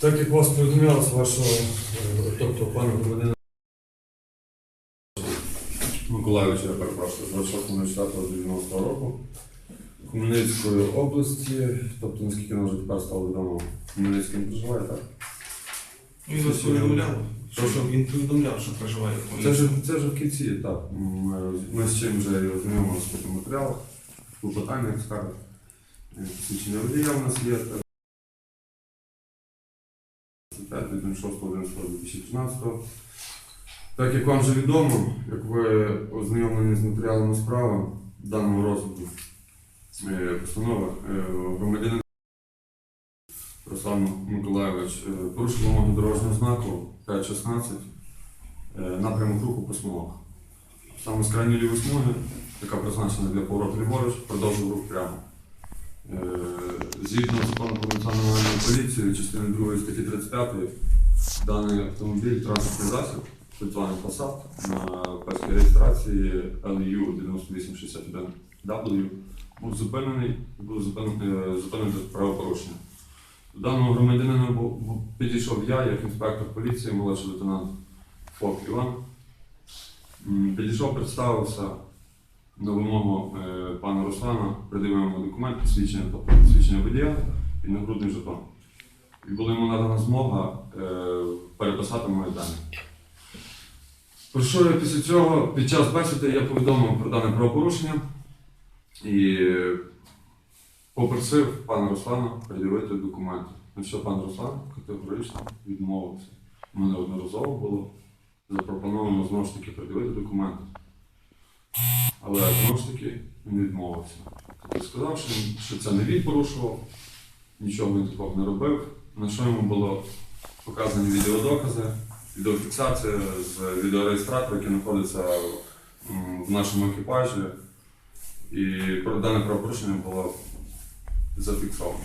Так як вас повідомлялося вашого, е, тобто пана громадянина Миколаївича, я перепрошую, з 26.04.90 року Хмельницької області, тобто наскільки нам вже тепер стало відомо, Хмельницький не проживає, так? Він вас повідомляв, що він повідомляв, що проживає в Це вже, Хмельницькому. це вже в кінці, так. Ми, ми з чим вже і ознайомилися в цьому матеріалах, клопотання, скарги, е, посвідчення водія у нас є. Так. 25 від 06.11.2015. Так як вам вже відомо, як ви ознайомлені з матеріалами справи даного розгляду е, постанови, е, громадянин Руслан Миколаївич е, порушив вимоги дорожнього знаку 5.16 е, напрямок руху по смугах. Саме з крайньої лівої смуги, яка призначена для повороту ліворуч, продовжив рух прямо. Е, Згідно закону про національну поліцію, частини 2 статті 35, даний автомобіль транспортний засіб, званий Passat, на першій реєстрації LU 9861W був зупинений, був зупинений, е, за правопорушення. До даного громадянина підійшов я, як інспектор поліції, молодший лейтенант Фок Іван. Підійшов, представився на вимогу е, пана Руслана, придивив йому документ, посвідчення, тобто посвідчення водія і нагрудний жетон. І була йому надана змога е, переписати мої дані. Про що я після цього, під час бесіди, я повідомив про дане правопорушення і попросив пана Руслана пред'явити документи. На що пан Руслан категорично відмовився. У мене одноразово було запропоновано знову ж таки пред'явити документи. Але знову ж таки він відмовився. Тобто сказав, що, що це не він порушував, нічого він такого не робив. На що йому було показані відеодокази, відеофіксація з відеореєстратора, який знаходиться в нашому екіпажі. І дане правопорушення було зафіксовано.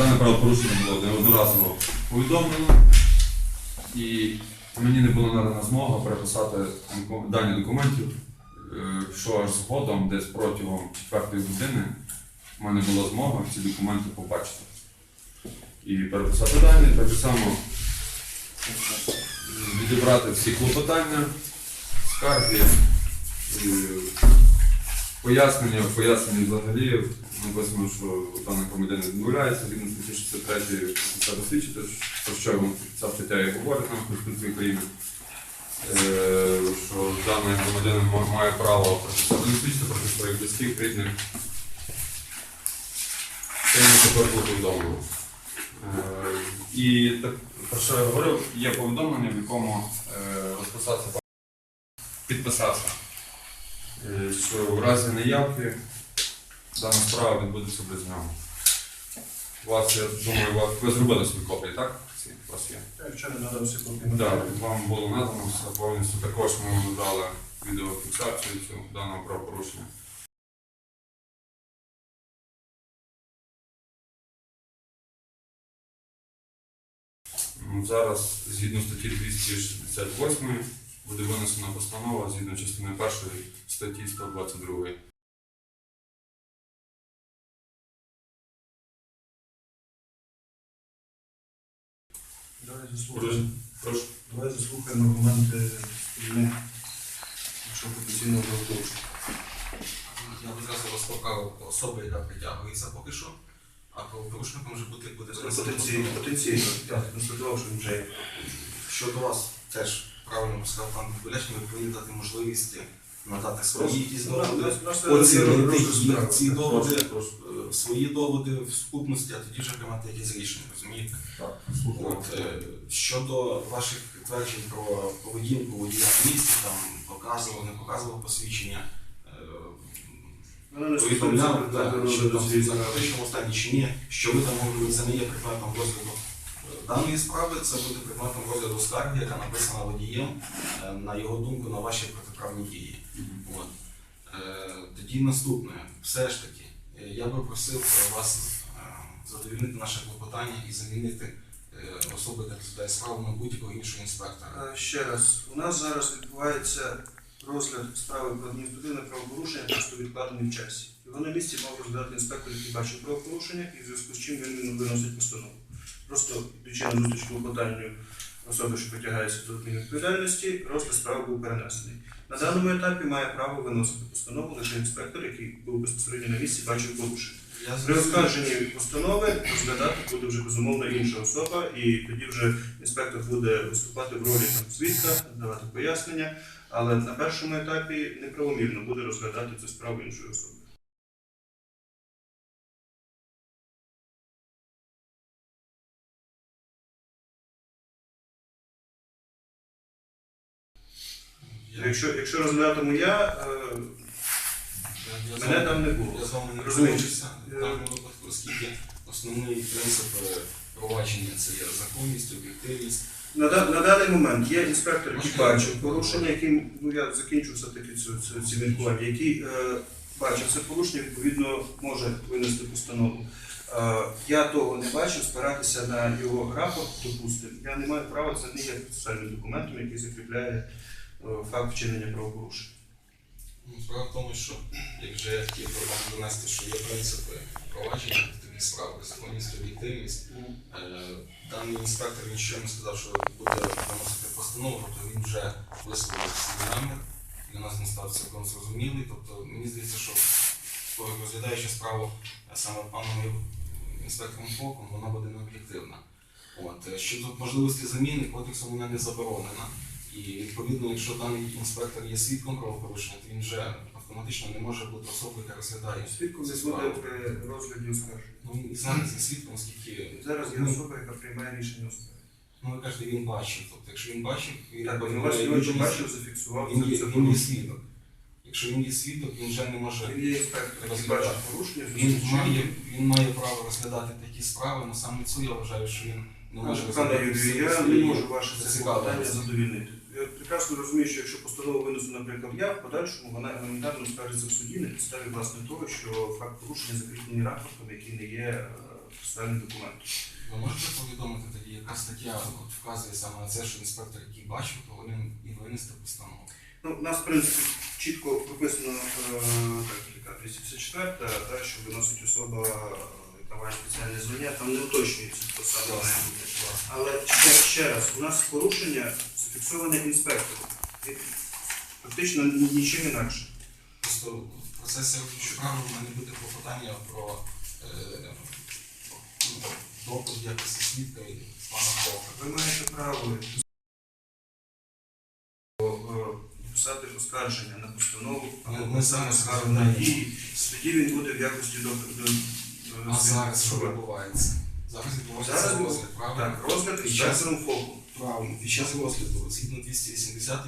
Дане правопорушення було неодноразово повідомлено, і мені не була надана змога переписати дані документів, е, що аж згодом, десь протягом четвертої години, в мене була змога ці документи побачити. І переписати дані, так само відібрати всі клопотання, скарги, е, Пояснення, в взагалі написано, що даний громадянин відмовляється згідно статті 63 це досвідчити, про що ця стаття і говорить нам Конституції України, Е, що даний громадянин має право прочитати проти своїх близьких, рідних. Це йому тепер було повідомлено. Е, І так, про що я говорив, є повідомлення, в якому е, розписався підписався що в разі неявки дана справа відбудеться без нього. У вас, я думаю, вас, ви зробили свої копії, так? Всі у вас є. Я вчора надав всі копії. Так, вам було надано все повністю. Також ми вам надали відеофіксацію цього даного правопорушення. Ну, Зараз, згідно статті 268, буде винесена постанова згідно частини першої статті 122. Давай заслухаємо. Прошу. Давай заслухаємо аргументи сторони. що потенційно правопорушення. Я б зразу розпакав особи, яка притягується поки що, а правопорушником може бути буде Потенційно, потенційно. Я констатував, що він вже є. Щодо вас теж правильно сказав пан Біляч, ми повинні дати можливість надати свої якісь Ну, доводи, нас оцінити їх, ці доводи, е, свої доводи в сукупності, а тоді вже приймати якесь рішення, розумієте? От, е, щодо ваших тверджень про поведінку водія в місті, там показував, не показував посвідчення, е, повідомляв, що там в справи. стані чи ні, що ви там говорили, це не є предметом розгляду даної справи, це буде предметом розгляду скарги, яка написана водієм, на його думку, на ваші протиправні дії. От. Е, Тоді наступне, все ж таки, е, я би просив е, вас задовільнити наше клопотання і замінити особи, яка розглядає справу на будь-якого іншого інспектора. Ще раз, у нас зараз відбувається розгляд справи про адміністративне правопорушення, просто відкладений в часі. Його на місці мав розглядати інспектор, який бачив правопорушення, і в зв'язку з чим він виносить постанову. Просто йдучи на зустріч клопотанню особи, що притягається до адмінвідповідальності, розгляд справи був перенесений. На даному етапі має право виносити постанову лише інспектор, який був безпосередньо на місці, бачив порушення. При оскарженні постанови розглядати буде вже безумовно інша особа, і тоді вже інспектор буде виступати в ролі там, свідка, давати пояснення, але на першому етапі неправомірно буде розглядати цю справу іншої особи. Якщо, якщо розглядатиму я, е, я- я мене вами- там не було. Я з вами не Розумієте? погоджуся в даному випадку, оскільки основний принцип е, провадження це є законність, об'єктивність. На, на даний момент є інспектор, який бачив порушення, який, ну я закінчу все-таки ці міркування, який е, бачив це порушення, відповідно може винести постанову. Е, я того не бачив, спиратися на його рапорт, допустимо. Я не маю права, це не є процесуальним документом, який закріпляє е, факт вчинення правопорушення. Ну, Справа в тому, що як вже я хотів вам донести, що є принципи провадження адміністративних справ, законність, об'єктивність. Е, Даний інспектор він щойно сказав, що буде виносити постанову, тобто він вже висловив свій намір, для нас він став цілком зрозумілий. Тобто мені здається, що розглядаючи справу е, саме паном інспектором Фоком, вона буде необ'єктивна. От. е, Щодо можливості заміни, кодексом вона не заборонена. І відповідно, якщо даний інспектор є свідком правопорушення, то він вже автоматично не може бути особою, яка розглядає. Свідком не буде при розгляді оскарження. Ну, він зараз є свідком, оскільки Зараз є особа, яка приймає рішення оскарження. Ну, ви кажете, він бачив. Тобто, якщо він бачив, він Так, він бути сьогодні бачив, зафіксував Він є, він є свідок. Якщо він є свідок, він вже не може. Він є інспектор, який Розглядати. бачить порушення, Він має, він має право розглядати такі справи, але саме цю я вважаю, що він не може Пане розглядати Юрію, всі я не можу ваше це зацікавленості. задовільнити. Я прекрасно розумію, що якщо постанову винесу, наприклад, я, в подальшому вона елементарно скажеться в суді на підставі власне того, що факт порушення закріплений рапортом, який не є процесуальним документом. Ви можете повідомити тоді, яка стаття от вказує саме на це, що інспектор, який бачив, повинен і винести постанову. Ну, у нас, в принципі, чітко прописано е, так, яка 254, та, що виносить особа, е, яка має спеціальне звання, там не уточнюється, бути. Але ще, ще раз, у нас порушення зафіксоване інспектором. І Фактично нічим інакше. Просто в процесі справи в мене буде клопотання про е, ну, допуск якості свідка і пана Хока. Ви маєте право е, писати оскарження на постанову або ми писати зараз на дії. Тоді він буде в якості до, до, до А зараз що відбувається? Зараз відбувається розгляд, правильно? Так, розгляд із час- інспектором ФОКу. Правильно. Під час розгляду, згідно 280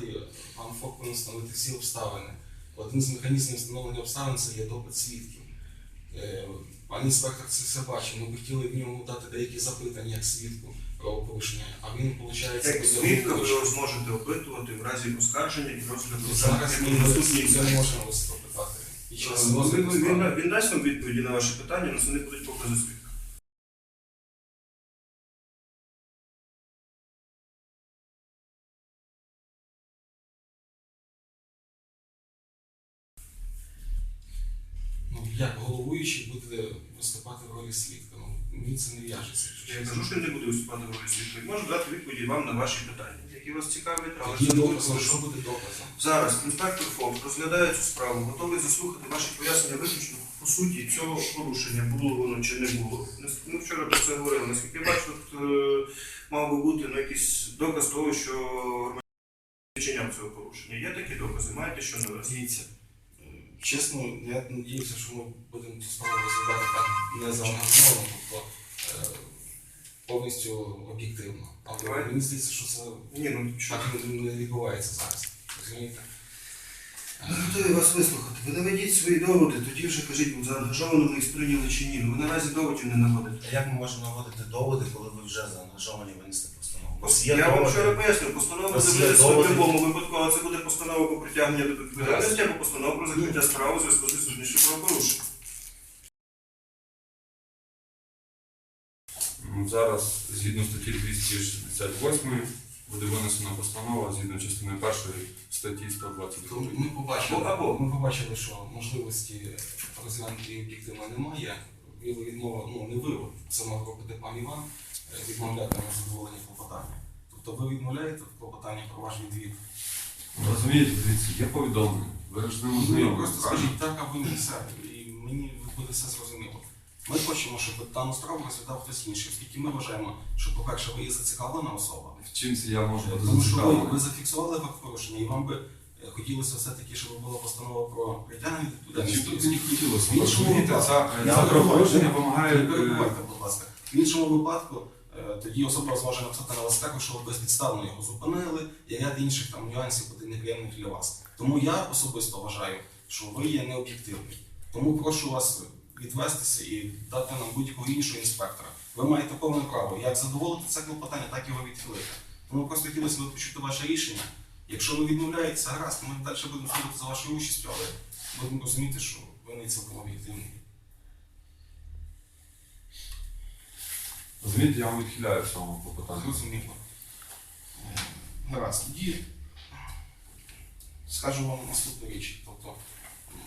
пан Фок повинен встановити всі обставини. Один з механізмів встановлення обставин це є допит свідків. Е, Пан інспектор це все бачив. Ми б хотіли в ньому дати деякі запитання як свідку правопорушення, а він, виходить, Як свідка ви його зможете опитувати в разі оскарження і розгляду Зараз ми не можемо вас запитати. Він, розгляду він, дасть вам відповіді на ваші питання, але не будуть покази виступати в ролі свідка. Ну, мені це не в'яжеться. Я кажу, що не буде виступати в ролі. Він може дати відповіді вам на ваші питання, які вас цікавлять, але буде докази, що буде доказом? Зараз інспектор ФОП розглядає цю справу, готовий заслухати ваші пояснення виключно по суті цього порушення, було воно чи не було. Ми вчора про це говорили. Наскільки я бачу, тут е, мав би бути ну, якийсь доказ того, що громадянин вчиняв цього порушення. Є такі докази, маєте що навести? Дивіться, чесно, я надіюся, що ми будемо цю справу розглядати так не заангажовано, тобто е, повністю об'єктивно. Але Давай. мені здається, що це Ні, ну так не, не відбувається зараз. Розумієте? Ми готові вас вислухати. Ви наведіть свої доводи, тоді вже кажіть, заангажовано ми їх сприйняли чи ні. Ну ви наразі доводів не наводите. А як ми можемо наводити доводи, коли ви вже заангажовані постанову? У Я вам вчора пояснив, постанова буде в будь-якому випадку, але це буде постанова по притягненню до відповідальності або постанова про закриття справи у зв'язку з відсутністю правопорушень. Ну, Зараз, згідно статті 268, буде винесена постанова згідно частини першої статті 122. Ми побачили, Або- або. ми побачили, що можливості розглянути об'єктивно немає. Ви відмова, ну не ви, це мав робити пан Іван, е, відмовляти на задоволення клопотання. Тобто ви відмовляєте в клопотанні про ваш відвід. Розумієте, дивіться, є повідомлення. Ви ж ним Ну, просто скажіть так, а ви не все. І мені буде все зрозуміло. Ми хочемо, щоб дану справу розглядав хтось інший, оскільки ми вважаємо, що, по-перше, ви є зацікавлена особа. В чим це я можу бути Тому що ви, ви зафіксували факт порушення, і вам би хотілося все-таки, щоб була постанова про притягнення відповідальності. тут хотілося? В іншому випадку- Не е, е, тоді особа зможе написати на вас також, що безпідставно його зупинили, і ряд інших там нюансів буде неприємних для вас. Тому я особисто вважаю, що ви є необ'єктивні. Тому прошу вас відвестися і дати нам будь-якого іншого інспектора. Ви маєте повне право як задоволити це клопотання, так і його відхилити. Тому просто хотілося б почути ваше рішення. Якщо ви відмовляєтеся, гаразд, ми далі будемо слухати за вашою участю, але будемо розуміти, що ви не цілком об'єктивні. Розумієте, я вам відхиляю в цьому клопотанні. Зрозуміло. Гаразд, тоді скажу вам наступну річ. Тобто,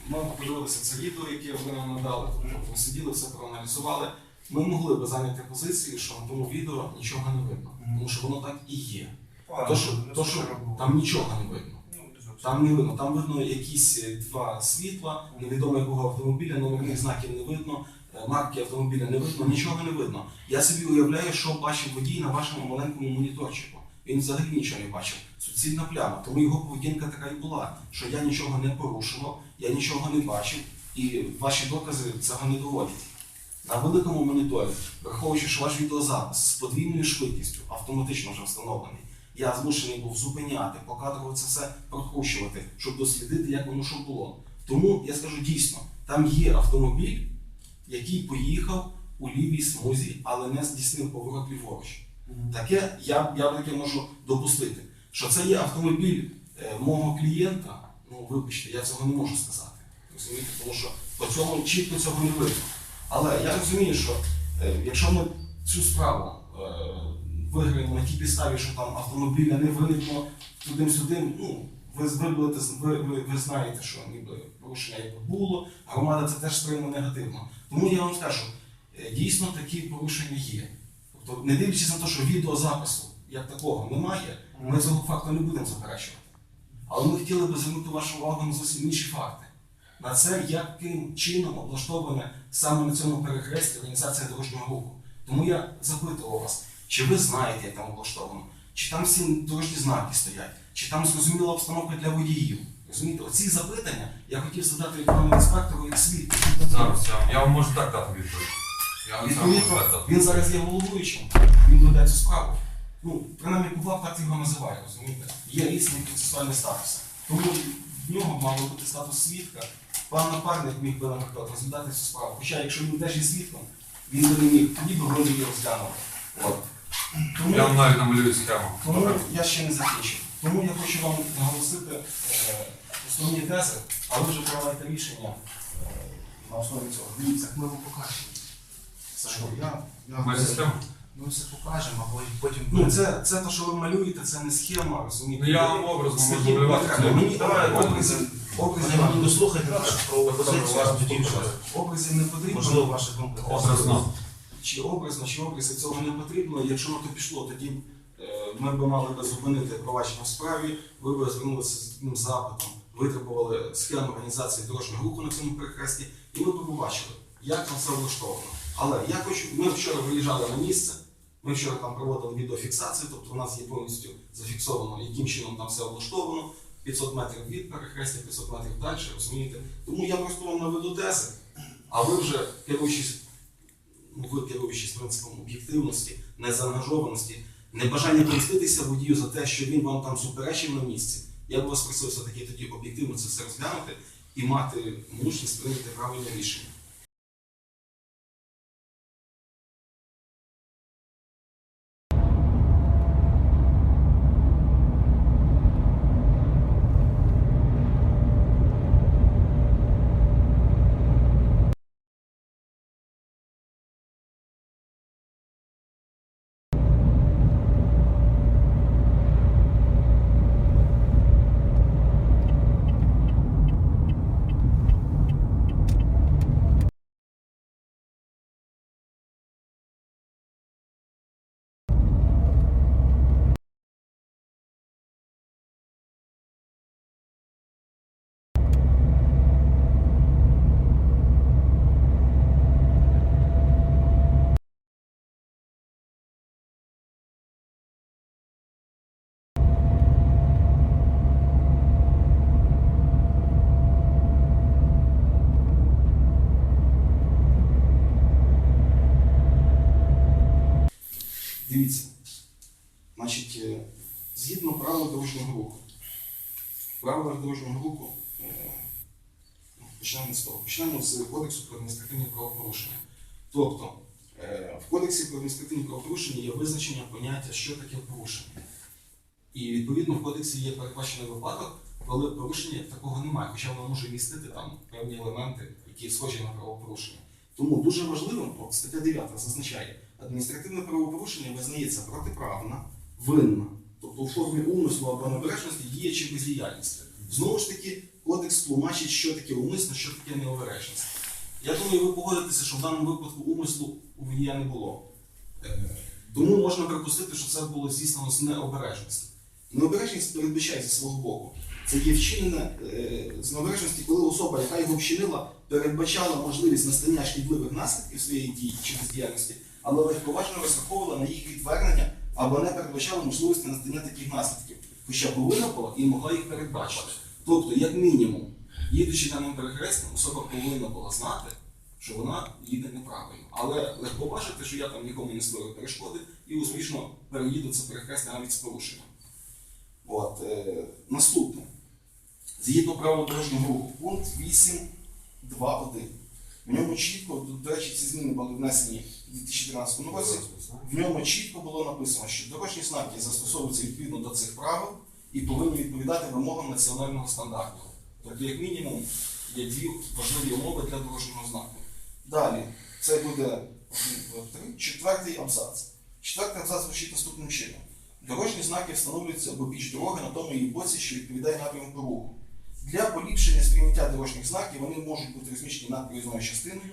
ми подивилися це відео, яке ви нам надали, ми сиділи, все проаналізували. Ми могли би зайняти позицію, що на тому відео нічого не видно, тому що воно так і є. То, що, то, що там нічого не видно. Ну. Там не видно, там видно якісь е, два світла, невідомо якого автомобіля, номерних знаків не видно, е, марки автомобіля не видно, нічого не видно. Я собі уявляю, що бачив водій на вашому маленькому моніторчику. Він взагалі нічого не бачив. Суцільна пляма. Тому його поведінка така і була, що я нічого не порушував, я нічого не бачив, і ваші докази цього не доводять. На великому моніторі, враховуючи, що ваш відеозапис з подвійною швидкістю автоматично вже встановлений, я змушений був зупиняти, покадрово це все прокручувати, щоб дослідити, як воно що було. Тому я скажу дійсно, там є автомобіль, який поїхав у лівій смузі, але не здійснив поворот ліворуч. Таке я, я таке можу допустити. Що це є автомобіль е, мого клієнта, ну вибачте, я цього не можу сказати. Розумієте? Тому що по цьому чітко цього не видно. Але я розумію, що е, якщо ми цю справу е, виграємо на тій підставі, що там автомобіля не виникло туди-сюди, ну, ви, ви, ви, ви, ви знаєте, що ніби порушення якби було, громада це теж сприйме негативно. Тому я вам скажу, е, дійсно такі порушення є. Тобто, не дивлячись на те, що відеозапису як такого немає, ми цього факту не будемо заперечувати. Але ми хотіли би звернути вашу увагу на зовсім інші факти. На це, яким чином облаштована саме на цьому перехресті організація дорожнього руху. Тому я запитував вас, чи ви знаєте, як там облаштовано, чи там всі дорожні знаки стоять, чи там зрозуміла обстановка для водіїв. Розумієте, оці запитання я хотів задати пану інспектору як світ. Зараз я, вам можу так дати відповідь. Я вам це можу так дати. він зараз є головуючим, він веде цю справу. Ну, принаймні, Павлов так його називає, розумієте? Є різні процесуальні статуси. Тому в нього мав бути статус свідка. Пан напарник міг би, наприклад, розглядати цю справу. Хоча, якщо він теж є свідком, він би не міг, тоді би її розглянув. От. Тому, Я вам навіть намалюю схему. тому я ще не закінчив. Тому я хочу вам наголосити е, основні тези, а ви вже приймаєте рішення е, на основі цього. Дивіться, ми вам покажемо. Сашко, я, я Маєте схему? Ми все покажемо, а потім Ну, це, це те, що ви малюєте, це не схема, розумієте? Ну, я вам образно можу малювати портрет. Мені Давай, образи, образи. Образів Пане Іван, дослухайте нашу правову позицію, а тоді вже, Образів не потрібно. можливо, ваша думка. теж Образно. Чи образно, чи образи цього не потрібно. Якщо на то пішло, тоді е, ми б мали би зупинити провадження в справі, ви б звернулися з одним запитом, витребували схему організації дорожнього руху на цьому перехресті, і ми б побачили, як там все влаштовано. Але я хочу, ми вчора виїжджали на місце, ми вчора там проводили відеофіксацію, тобто у нас є повністю зафіксовано, яким чином там все облаштовано. 500 метрів від перехрестя, 500 метрів далі, розумієте? Тому я просто вам наведу тези, а ви вже керуючись ви керуючись принципом об'єктивності, незаангажованості, небажання помститися водію за те, що він вам там суперечив на місці. Я б вас просив все-таки тоді об'єктивно це все розглянути і мати мужність прийняти правильне рішення. Дивіться, значить, е, згідно правил дорожнього руху, в правилах дорожнього руху е, ну, почнемо з того. Почнемо з Кодексу про адміністративні правопорушення. Тобто, е, в Кодексі про адміністративні правопорушення є визначення поняття, що таке порушення. І відповідно в кодексі є передбачений випадок, коли порушення такого немає, хоча воно може містити там певні елементи, які схожі на правопорушення. Тому дуже важливим, от стаття 9 зазначає, адміністративне правопорушення визнається протиправна, винна, тобто у формі умислу або необережності діє чи бездіяльність. Знову ж таки, кодекс тлумачить, що таке умисно, що таке необережність. Я думаю, ви погодитеся, що в даному випадку умислу у водія не було. Е, Тому можна припустити, що це було здійснено з необережності. Необережність передбачає зі свого боку. Це є вчинене е, з необережності, коли особа, яка його вчинила, передбачала можливість настання шкідливих наслідків своєї дії чи бездіяльності, але легковажно розраховувала на їх відвернення або не передбачала можливості настання таких наслідків, хоча повинна була і могла їх передбачити. Тобто, як мінімум, їдучи даним перехрестям, особа повинна була знати, що вона їде неправильно. Але легко бачити, що я там нікому не створив перешкоди і успішно переїду це перехрестя навіть з порушенням. От, е, наступне. Згідно правил дорожнього руху, пункт 8.2.1. В ньому чітко, до- речі, ці зміни були внесені 2013 році. В ньому чітко було написано, що дорожні знаки застосовуються відповідно до цих правил і повинні відповідати вимогам національного стандарту. Тобто, як мінімум, є дві важливі умови для дорожнього знаку. Далі, це буде три, четвертий абзац. Четвертий абзац звучить наступним чином. Дорожні знаки встановлюються обабіч дороги на тому її боці, що відповідає напрямку руху. Для поліпшення сприйняття дорожніх знаків вони можуть бути розміщені над проїзною частиною.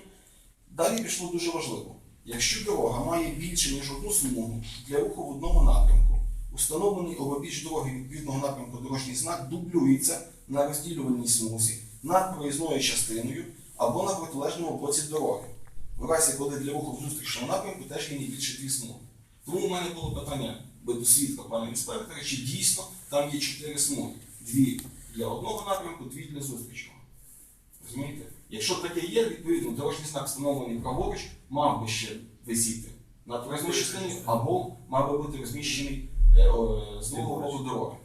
Далі пішло дуже важливо. Якщо дорога має більше, ніж одну смугу для руху в одному напрямку, установлений обабіч дороги відповідного напрямку дорожній знак дублюється на розділювальній смузі над проїзною частиною або на протилежному боці дороги. В разі, коли для руху в зустрічному напрямку теж є не більше дві смуги. Тому у мене було питання би до свідка пана інспектора, чи дійсно там є чотири смуги. Дві для одного напрямку, дві для зустрічного. Розумієте? Якщо таке є, відповідно, дорожній знак встановлений праворуч, мав би ще висіти на проїзній частині або мав би бути розміщений е, з боку дороги.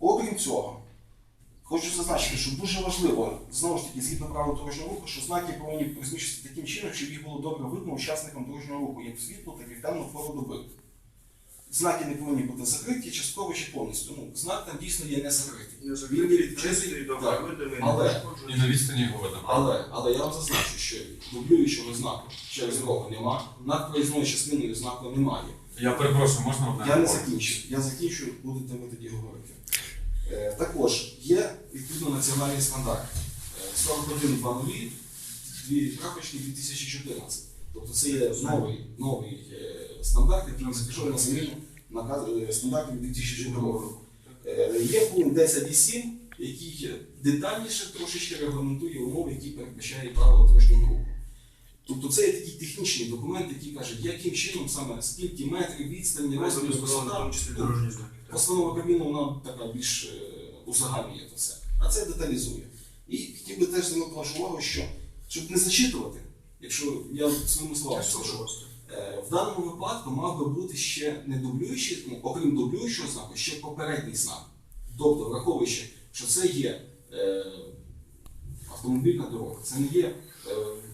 Окрім цього, хочу зазначити, що дуже важливо, знову ж таки, згідно правил дорожнього руху, що знаки повинні розміщуватися таким чином, щоб їх було добре видно учасникам дорожнього руху, як в світло, так і в темну пору доби. Знаки не повинні бути закриті, частково чи повністю. Ну, знак там дійсно є не закритий. Не Він закриті, відкритий, так. Але- І на відстані його видно. Але, але я вам зазначу, що дублюючого знаку через дорогу нема, над проїзною частиною знаку немає. Я перепрошую, можна одне? Я не закінчу. Я закінчу, будете ви тоді говорити. Е, Також є відповідно національний стандарт Е, 4120 дві крапочки 2014. Тобто це є новий, новий е, стандарт, який запішов на наказ е, стандартів 2002 року. Е, Є пункт 10.7, який детальніше трошечки регламентує умови, які передбачає правила дорожнього руху. Тобто це є такий технічний документ, який каже, яким чином саме скільки метрів, відстані, розмір, Розмір висота. Постанова Кабміну вона така більш е, узагальнює це все, а це деталізує. І хотів би теж звернути вашу увагу, що щоб не зачитувати, якщо я своїми словами скажу, в даному випадку мав би бути ще не дублюючий, ну, окрім дублюючого знаку, ще попередній знак. Тобто, враховуючи, що це є е, автомобільна дорога, це не є е,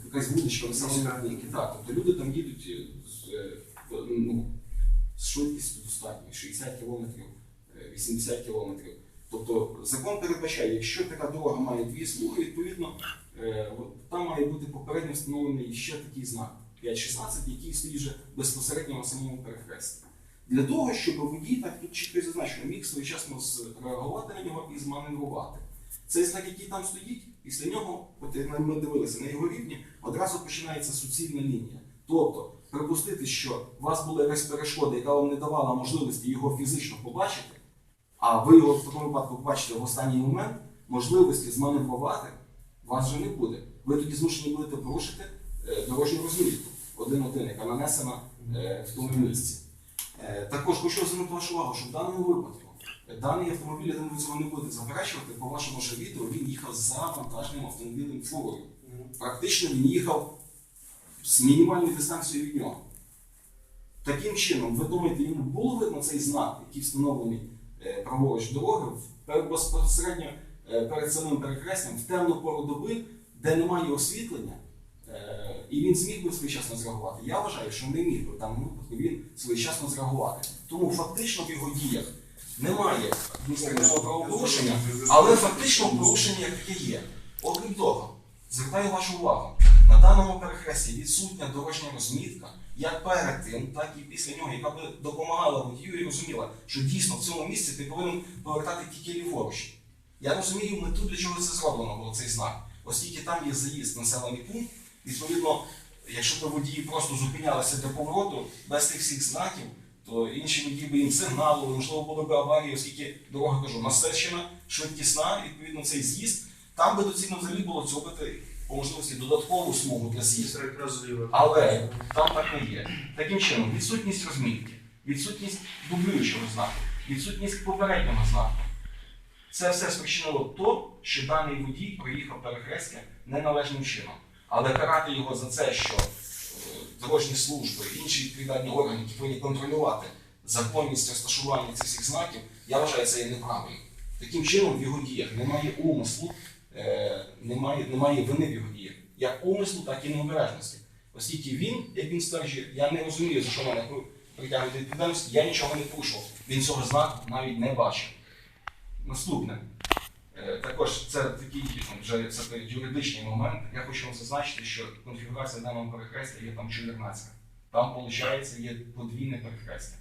якась вуличка населеного пункту. Так, тобто люди там їдуть е, з, е, ну, з швидкістю достатньою 60 км, 80 км. Тобто закон передбачає, якщо така дорога має дві смуги, відповідно е, там має бути попередньо встановлений ще такий знак 5.16, який стоїть вже безпосередньо на самому перехресті. Для того, щоб водій так тут чітко зазначено, міг своєчасно реагувати на нього і зманеврувати. Цей знак, який там стоїть, після нього, от ми дивилися, на його рівні одразу починається суцільна лінія. Тобто, припустити, що у вас була якась перешкода, яка вам не давала можливості його фізично побачити, а ви його в такому випадку побачите в останній момент, можливості зманеврувати вас вже не буде. Ви тоді змушені будете порушити дорожню розмітку один-один, яка нанесена е, в тому місці. Е, Також хочу звернути вашу увагу, що в даному випадку е, даний автомобіль, я думаю, цього не будете заперечувати, по вашому ж відео він їхав за вантажним автомобілем фурою. Практично він їхав з мінімальною дистанцією від нього. Таким чином, ви думаєте, йому було видно цей знак, який встановлений е, праворуч дороги, безпосередньо е, перед самим перехрестям, в темну пору доби, де немає освітлення, е, і він зміг би своєчасно зреагувати. Я вважаю, що не міг би даному випадку він своєчасно зреагувати. Тому фактично в його діях немає адміністративного правопорушення, але фактично порушення як таке є. Окрім того, звертаю вашу увагу, на даному перехресті відсутня дорожня розмітка, як перед тим, так і після нього, яка би допомагала водію і розуміла, що дійсно в цьому місці ти повинен повертати тільки ліворуч. Я розумію мету, для чого це зроблено було цей знак, оскільки там є заїзд населений пункт, відповідно, якщо б водії просто зупинялися для повороту без тих всіх знаків, то інші водії би їм сигналили, можливо, були б аварії, оскільки дорога кажу, насичена, швидкісна, відповідно, цей з'їзд. Там би доцільно взагалі було зробити по можливості додаткову смугу для з'їзду. Але там так не є. Таким чином, відсутність розмітки, відсутність дублюючого знаку, відсутність попереднього знаку. Це все спричинило то, що даний водій проїхав перехрестя неналежним чином. Але карати його за це, що е, дорожні служби, інші відповідальні органи, які повинні контролювати законність розташування цих всіх знаків, я вважаю, це є неправильно. Таким чином, в його діях немає умислу, е, немає, немає вини в його діях. Як умислу, так і необережності. Оскільки він, як він стверджує, я не розумію, за що мене при- притягнуть до відповідальності, я нічого не порушував. Він цього знаку навіть не бачив. Наступне. Е, Також це такий вже це юридичний момент. Я хочу вам зазначити, що конфігурація даного перехрестя є там 14. Там, виходить, є подвійне перехрестя.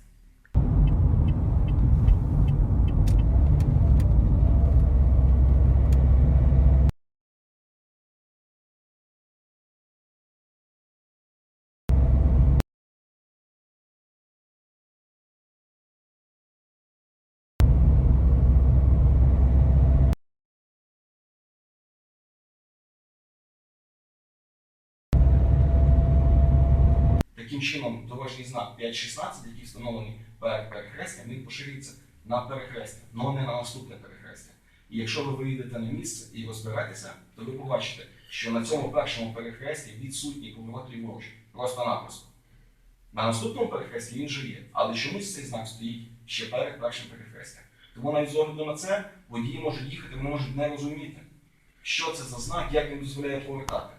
Таким чином, дорожній знак 5.16, який встановлений перед перехрестям, він поширюється на перехрестя, але не на наступне перехрестя. І якщо ви виїдете на місце і розберетеся, то ви побачите, що на цьому першому перехресті відсутній поворот ліворуч. Просто-напросто. На наступному перехресті він же є, але чомусь цей знак стоїть ще перед першим перехрестям. Тому навіть з огляду на це водії можуть їхати, вони можуть не розуміти, що це за знак, як він дозволяє повертати.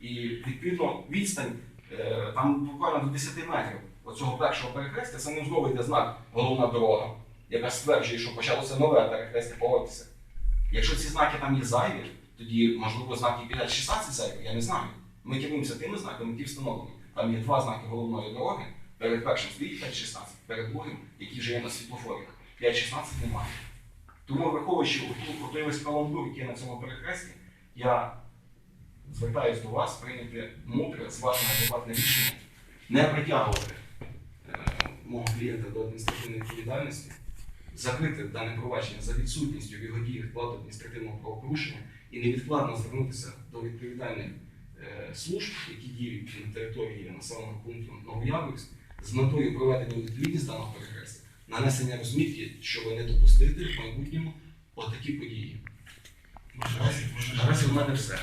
І відповідно відстань там буквально до 10 метрів оцього першого перехрестя, це не знову йде знак головна дорога, яка стверджує, що почалося нове перехрестя поводитися. Якщо ці знаки там є зайві, тоді можливо знаки 5-16 зайві, я не знаю. Ми керуємося тими знаками, які встановлені. Там є два знаки головної дороги. Перед першим стоїть 5-16, перед другим, який вже є на світлофорі. 5-16 немає. Тому, враховуючи можливість каламбур, який на цьому перехресті, я звертаюся до вас прийняти мудре, зважене адекватне рішення, не притягувати е, мого клієнта до адміністративної відповідальності, закрити дане провадження за відсутністю в його діях складу адміністративного правопорушення і невідкладно звернутися до відповідальних е, служб, які діють на території населеного пункту Новояворівськ, з метою проведення відповідність даного перехрестя, нанесення розмітки, щоб не допустити в майбутньому отакі події. Наразі, в мене все.